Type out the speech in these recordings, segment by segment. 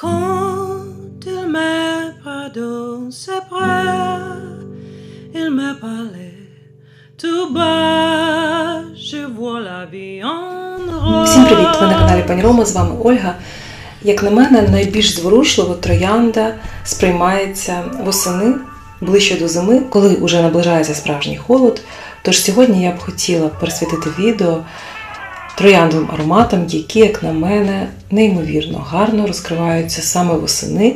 Quand il m'a pris dans ses bras, il m'a parlé tout bas, je vois la vie en rose. Всім привіт! Ви на каналі Пані Рома, з вами Ольга. Як на мене, найбільш зворушливо троянда сприймається восени ближче до зими, коли вже наближається справжній холод. Тож сьогодні я б хотіла присвятити відео трояндовим ароматам, які, як на мене, неймовірно гарно розкриваються саме восени.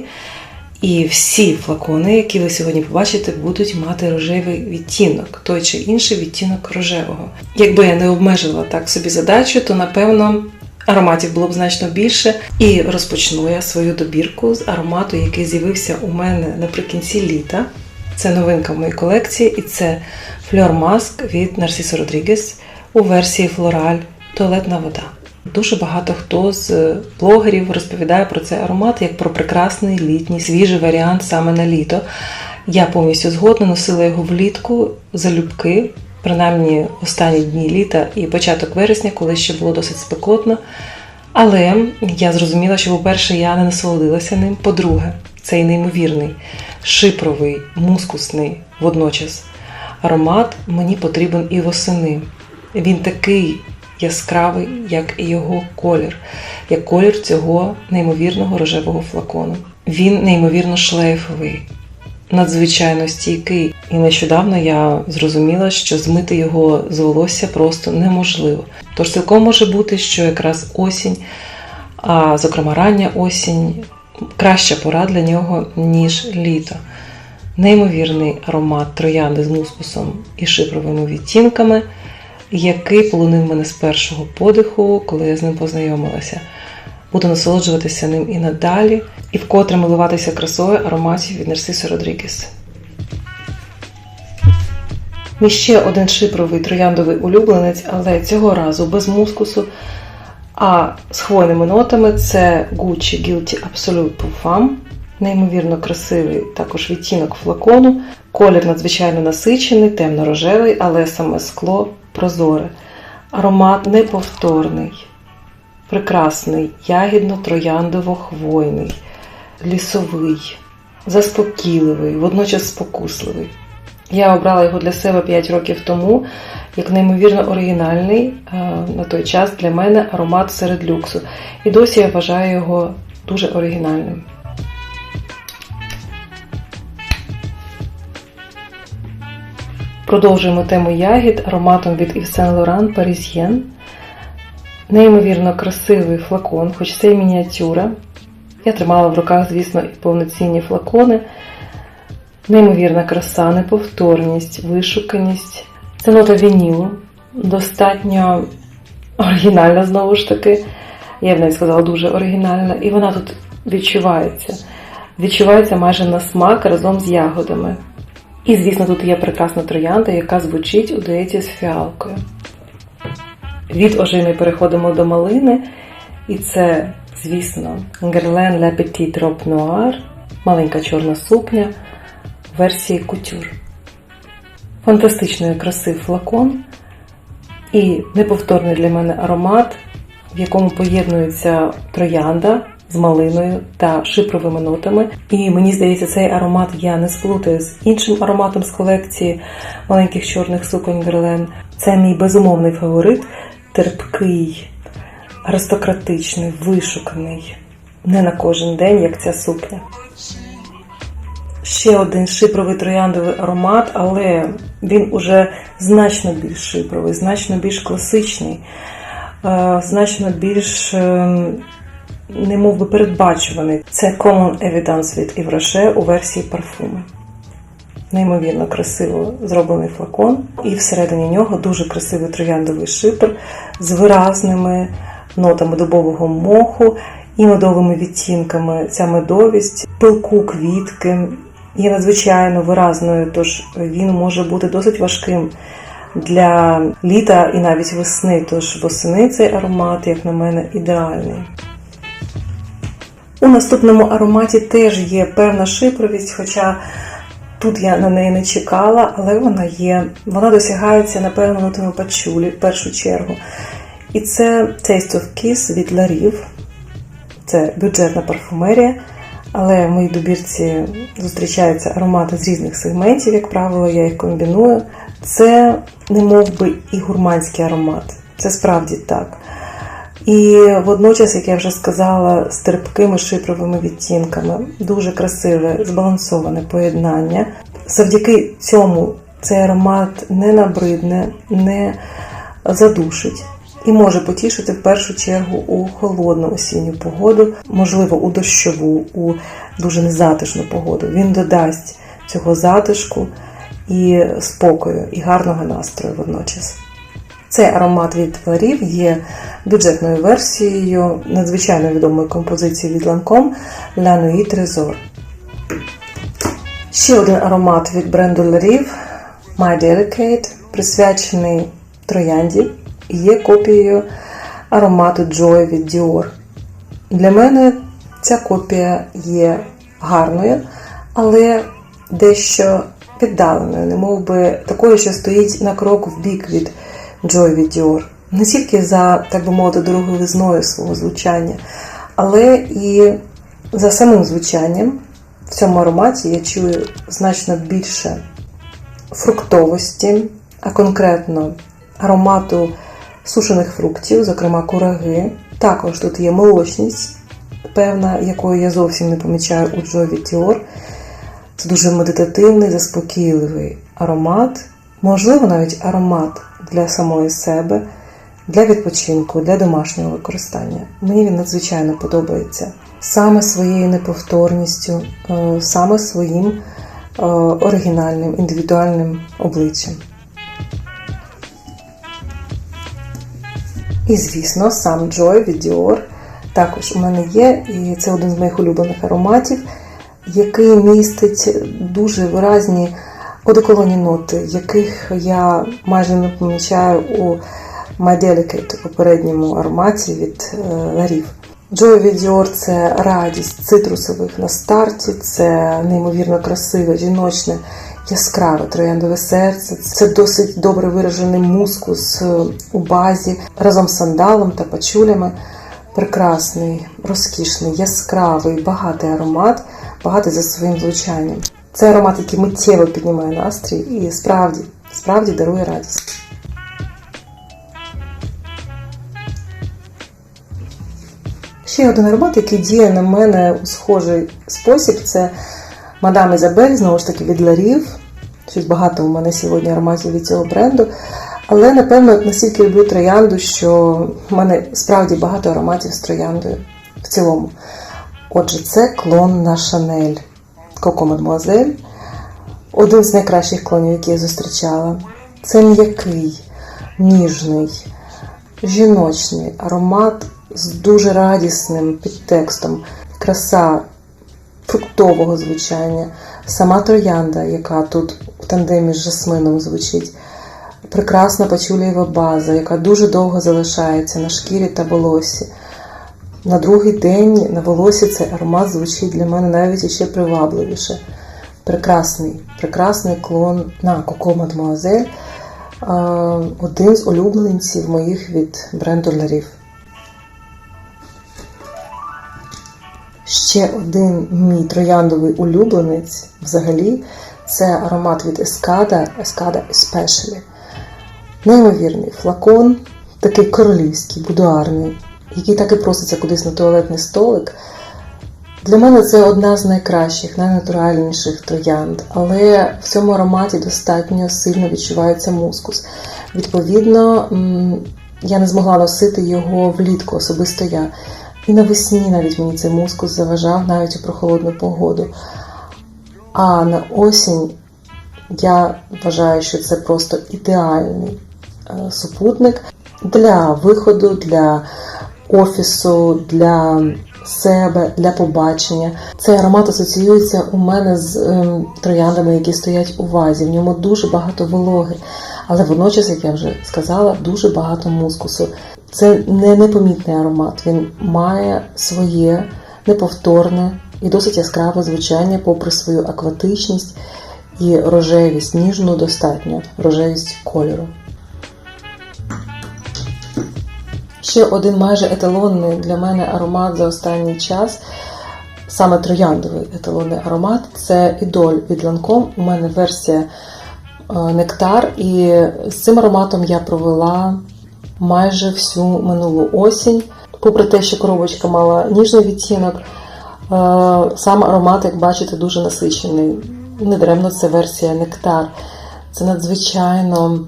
І всі флакони, які ви сьогодні побачите, будуть мати рожевий відтінок, той чи інший відтінок рожевого. Якби я не обмежила так собі задачу, то напевно ароматів було б значно більше. І розпочну я свою добірку з аромату, який з'явився у мене наприкінці літа. Це новинка в моїй колекції, і це Fleur Mask від Narciso Rodriguez у версії Floral Туалетна вода. Дуже багато хто з блогерів розповідає про цей аромат як про прекрасний літній свіжий варіант саме на літо. Я повністю згодна носила його влітку залюбки, принаймні останні дні літа і початок вересня, коли ще було досить спекотно. Але я зрозуміла, що, по-перше, я не насолодилася ним. По-друге, цей неймовірний, шипровий, мускусний водночас аромат мені потрібен і восени. Він такий яскравий, як і його колір, як колір цього неймовірного рожевого флакону. Він неймовірно шлейфовий, надзвичайно стійкий. І нещодавно я зрозуміла, що змити його з волосся просто неможливо. Тож цілком може бути, що якраз осінь, а зокрема рання осінь, краща пора для нього, ніж літо. Неймовірний аромат троянди з мускусом і шипровими відтінками, який полонив мене з першого подиху, коли я з ним познайомилася. Буду насолоджуватися ним і надалі, і вкотре милуватися красою ароматів від Нарцисо Родрігес. Мій ще один шипровий трояндовий улюбленець, але цього разу без мускусу, а з хвойними нотами це Gucci Guilty Absolute Parfum. Неймовірно красивий також відтінок флакону. Колір надзвичайно насичений, темно-рожевий, але саме скло прозоре. Аромат неповторний, прекрасний, ягідно-трояндово-хвойний, лісовий, заспокійливий, водночас спокусливий. Я обрала його для себе 5 років тому, як неймовірно оригінальний на той час для мене аромат серед люксу. І досі я вважаю його дуже оригінальним. Продовжуємо тему ягід ароматом від Yves Saint Laurent Parisienne. Неймовірно красивий флакон, хоч це і мініатюра. Я тримала в руках, звісно, і повноцінні флакони. Неймовірна краса, неповторність, вишуканість. Це нота вінілу, достатньо оригінальна, знову ж таки. Я б навіть сказала, дуже оригінальна. І вона тут відчувається. Відчувається майже на смак разом з ягодами. І, звісно, тут є прекрасна троянда, яка звучить у дуеті з фіалкою. Від ожини переходимо до малини, і це, звісно, Guerlain La Petite Robe Noire, маленька чорна сукня версії кутюр. Фантастичної краси флакон і неповторний для мене аромат, в якому поєднується троянда з малиною та шипровими нотами. І мені здається, цей аромат я не сплутаю з іншим ароматом з колекції маленьких чорних суконь Герлен. Це мій безумовний фаворит, терпкий, аристократичний, вишуканий. Не на кожен день, як ця сукня. Ще один шипровий трояндовий аромат, але він уже значно більш шипровий, значно більш класичний, значно більш не мов би передбачуваний. Це Common Evidence від Івроше у версії парфуми. Неймовірно красиво зроблений флакон, і всередині нього дуже красивий трояндовий шипр з виразними нотами дубового моху і медовими відтінками. Ця медовість, пилку квітки є надзвичайно виразною, тож він може бути досить важким для літа і навіть весни. Тож восени цей аромат, як на мене, ідеальний. У наступному ароматі теж є певна шипровість, хоча тут я на неї не чекала, але вона є. Вона досягається, напевно, нотами пачулі в першу чергу. І це Taste of Kiss від Ларів. це бюджетна парфумерія, але в моїй добірці зустрічаються аромати з різних сегментів, як правило, я їх комбіную. Це не мов би і гурманський аромат. Це справді так. І водночас, як я вже сказала, з терпкими шипровими відтінками, дуже красиве, збалансоване поєднання. Завдяки цьому цей аромат не набридне, не задушить і може потішити в першу чергу у холодну осінню погоду, можливо, у дощову, у дуже незатишну погоду. Він додасть цього затишку і спокою, і гарного настрою водночас. Цей аромат від Фларів є бюджетною версією надзвичайно відомої композиції від Lancome La Nuit Trésor. Ще один аромат від бренду Ларів My Delicate, присвячений троянді є копією аромату Joy від Dior. Для мене ця копія є гарною, але дещо віддаленою, немов би такою, що стоїть на крок в бік від Joy від Dior. Не тільки за, так би мовити, дороговизною свого звучання, але і за самим звучанням. В цьому ароматі я чую значно більше фруктовості, а конкретно аромату сушених фруктів, зокрема кураги. Також тут є молочність, певна, якої я зовсім не помічаю у Джо Dior. Це дуже медитативний, заспокійливий аромат, можливо, навіть аромат для самої себе, для відпочинку, для домашнього використання. Мені він надзвичайно подобається саме своєю неповторністю, е, саме своїм е, оригінальним, індивідуальним обличчям. І, звісно, сам Joy від Dior також у мене є, і це один з моїх улюблених ароматів, який містить дуже виразні одеколонні ноти, яких я майже не помічаю у My Delicate, попередньому ароматі від Ларів. Joy від – це радість цитрусових на старті, це неймовірно красиве, жіночне, яскраве трояндове серце. Це досить добре виражений мускус у базі разом з сандалом та пачулями. Прекрасний, розкішний, яскравий, багатий аромат, багатий за своїм звучанням. Це аромат, який миттєво піднімає настрій і справді, справді дарує радість. Ще один аромат, який діє на мене у схожий спосіб, це Мадам Ізабель, знову ж таки, від Ларів. Щось багато у мене сьогодні ароматів від цього бренду. Але, напевно, настільки люблю троянду, що в мене справді багато ароматів з трояндою в цілому. Отже, це клон на Шанель Коко Мадмуазель. Один з найкращих клонів, які я зустрічала. Це м'який, ніжний, жіночний аромат з дуже радісним підтекстом. Краса фруктового звучання, сама троянда, яка тут в тандемі з жасмином звучить. Прекрасна пачулієва база, яка дуже довго залишається на шкірі та волосі. На другий день на волосі цей аромат звучить для мене навіть іще привабливіше. Прекрасний, прекрасний клон на Коко Мадмуазель. Один з улюбленців моїх від бренду Ларів. Ще один мій трояндовий улюбленець взагалі це аромат від Escada, Escada Especially. Неймовірний флакон, такий королівський, будуарний, який так і проситься кудись на туалетний столик. Для мене це одна з найкращих, найнатуральніших троянд, але в цьому ароматі достатньо сильно відчувається мускус. Відповідно, я не змогла носити його влітку, особисто я. І навесні навіть мені цей мускус заважав навіть у прохолодну погоду. А на осінь я вважаю, що це просто ідеальний е, супутник для виходу, для офісу, для себе, для побачення. Цей аромат асоціюється у мене з ем, трояндами, які стоять у вазі. В ньому дуже багато вологи, але водночас, як я вже сказала, дуже багато мускусу. Це не непомітний аромат, він має своє неповторне і досить яскраве звучання, попри свою акватичність і рожевість, ніжну достатньо рожевість кольору. Ще один майже еталонний для мене аромат за останній час. Саме трояндовий еталонний аромат це ідоль від Lancome. У мене версія е, нектар, і з цим ароматом я провела майже всю минулу осінь. Попри те, що коробочка мала ніжний відтінок, е, сам аромат, як бачите, дуже насичений. Недаремно це версія нектар. Це надзвичайно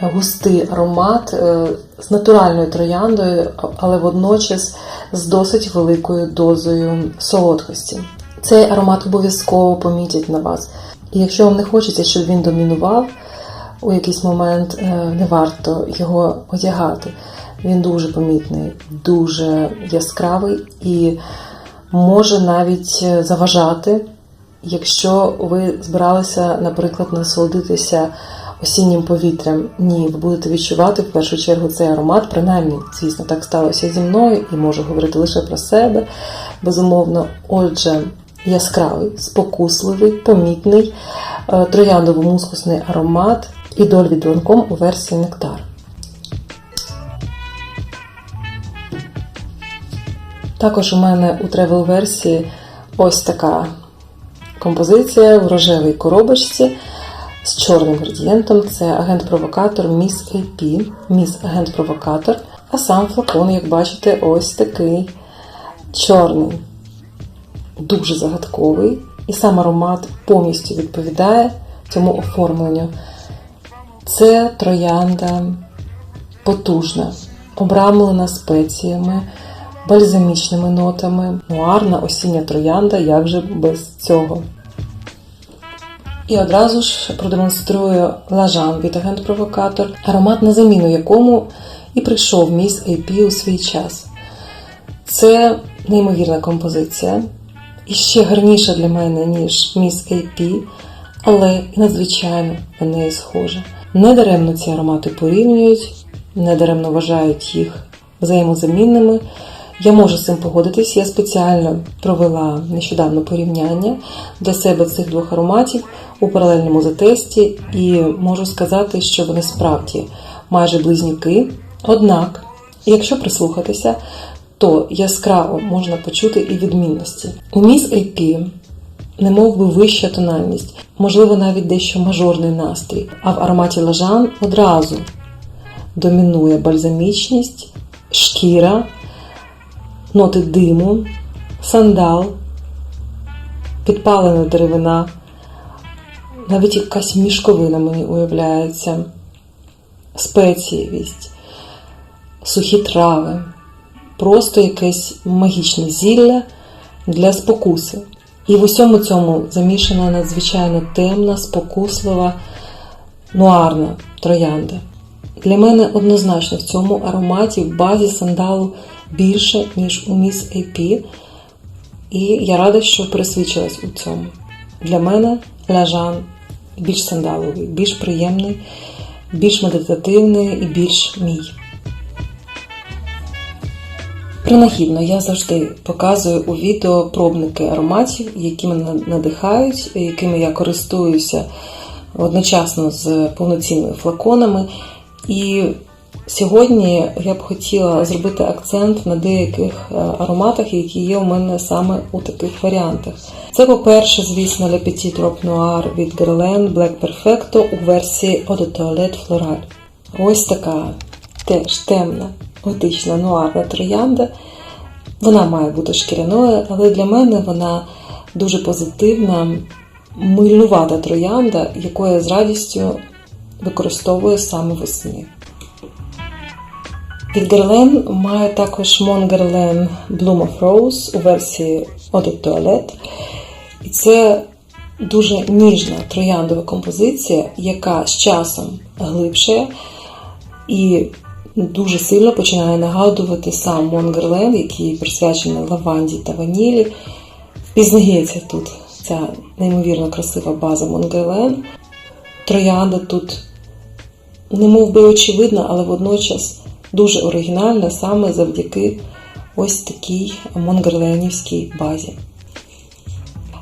густий аромат е, з натуральною трояндою, але водночас з досить великою дозою солодкості. Цей аромат обов'язково помітять на вас. І якщо вам не хочеться, щоб він домінував у якийсь момент, е, не варто його одягати. Він дуже помітний, дуже яскравий і може навіть е, заважати, якщо ви збиралися, наприклад, насолодитися осіннім повітрям. Ні, ви будете відчувати в першу чергу цей аромат. Принаймні, звісно, так сталося зі мною і можу говорити лише про себе. Безумовно, отже, яскравий, спокусливий, помітний, е, трояндово-мускусний аромат ідоль від Lancome у версії Нектар. Також у мене у тревел-версії ось така композиція в рожевій коробочці з чорним градієнтом. Це агент-провокатор Miss AP, Miss Агент-провокатор. А сам флакон, як бачите, ось такий чорний, дуже загадковий. І сам аромат повністю відповідає цьому оформленню. Це троянда потужна, обрамлена спеціями, бальзамічними нотами, нуарна осіння троянда, як же без цього. І одразу ж продемонструю лажан від агент-провокатор, аромат на заміну якому і прийшов міс AP у свій час. Це неймовірна композиція, і ще гарніша для мене, ніж міс AP, але надзвичайно на неї схожа. Недаремно ці аромати порівнюють, недаремно вважають їх взаємозамінними. Я можу з цим погодитись. Я спеціально провела нещодавно порівняння для себе цих двох ароматів у паралельному затесті, і можу сказати, що вони справді майже близнюки. Однак, якщо прислухатися, то яскраво можна почути і відмінності. У міс AP не мов би вища тональність, можливо, навіть дещо мажорний настрій, а в ароматі лажан одразу домінує бальзамічність, шкіра ноти диму, сандал, підпалена деревина, навіть якась мішковина мені уявляється, спецієвість, сухі трави, просто якесь магічне зілля для спокуси. І в усьому цьому замішана надзвичайно темна, спокуслива, нуарна троянда. Для мене однозначно в цьому ароматі в базі сандалу більше, ніж у Miss AP, і я рада, що пересвідчилась у цьому. Для мене ляжан більш сандаловий, більш приємний, більш медитативний і більш мій. Принагідно, я завжди показую у відео пробники ароматів, які мене надихають, якими я користуюся одночасно з повноцінними флаконами. І Сьогодні я б хотіла зробити акцент на деяких е, ароматах, які є у мене саме у таких варіантах. Це, по-перше, звісно, Le Petit Drop Noir від Guerlain Black Perfecto у версії Eau de Toilette Floral. Ось така теж темна, готична нуарна троянда. Вона має бути шкіряною, але для мене вона дуже позитивна, мильнувата троянда, яку я з радістю використовую саме весни. Від має також Guerlain Bloom of Rose у версії Eau de Toilette. І це дуже ніжна трояндова композиція, яка з часом глибше і дуже сильно починає нагадувати сам Guerlain, який присвячений лаванді та ванілі. Впізнається тут ця неймовірно красива база Guerlain. Троянда тут, не мов би очевидна, але водночас дуже оригінальна саме завдяки ось такій монгерленівській базі.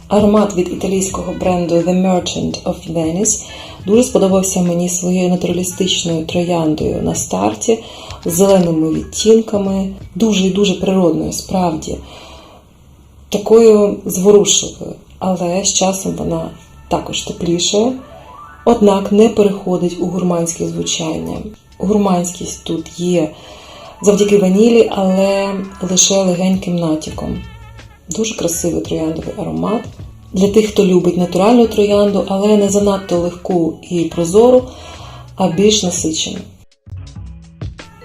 Аромат від італійського бренду The Merchant of Venice дуже сподобався мені своєю натуралістичною трояндою на старті, з зеленими відтінками, дуже і дуже природною, справді, такою зворушливою, але з часом вона також теплішає, однак не переходить у гурманське звучання. Гурманськість тут є завдяки ванілі, але лише легеньким натяком. Дуже красивий трояндовий аромат. Для тих, хто любить натуральну троянду, але не занадто легку і прозору, а більш насичену.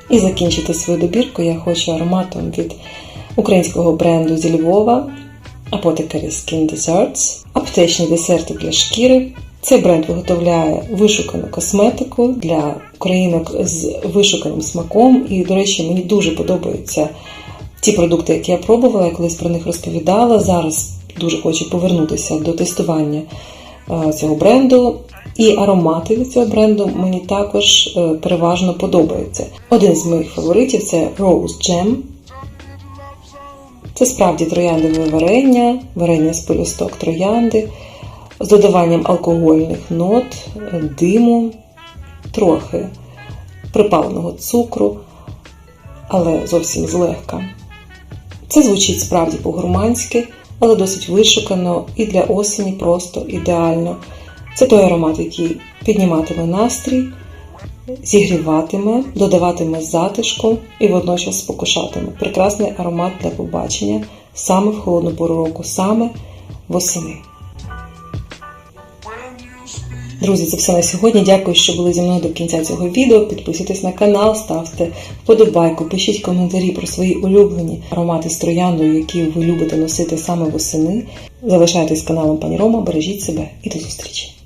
І закінчити свою добірку я хочу ароматом від українського бренду зі Львова Apothecary Skin Desserts, аптечні десерти для шкіри. Цей бренд виготовляє вишукану косметику для українок з вишуканим смаком. І, до речі, мені дуже подобаються ті продукти, які я пробувала, я колись про них розповідала. Зараз дуже хочу повернутися до тестування е, цього бренду. І аромати від цього бренду мені також е, переважно подобаються. Один з моїх фаворитів це Rose Jam. Це справді трояндове варення, варення з полісток троянди з додаванням алкогольних нот, диму, трохи припаленого цукру, але зовсім злегка. Це звучить справді по-гурманськи, але досить вишукано і для осені просто ідеально. Це той аромат, який підніматиме настрій, зігріватиме, додаватиме затишку і водночас спокушатиме. Прекрасний аромат для побачення саме в холодну пору року, саме восени. Друзі, це все на сьогодні. Дякую, що були зі мною до кінця цього відео. Підписуйтесь на канал, ставте вподобайку, пишіть коментарі про свої улюблені аромати з трояндою, які ви любите носити саме восени. Залишайтесь з каналом Пані Рома, бережіть себе і до зустрічі!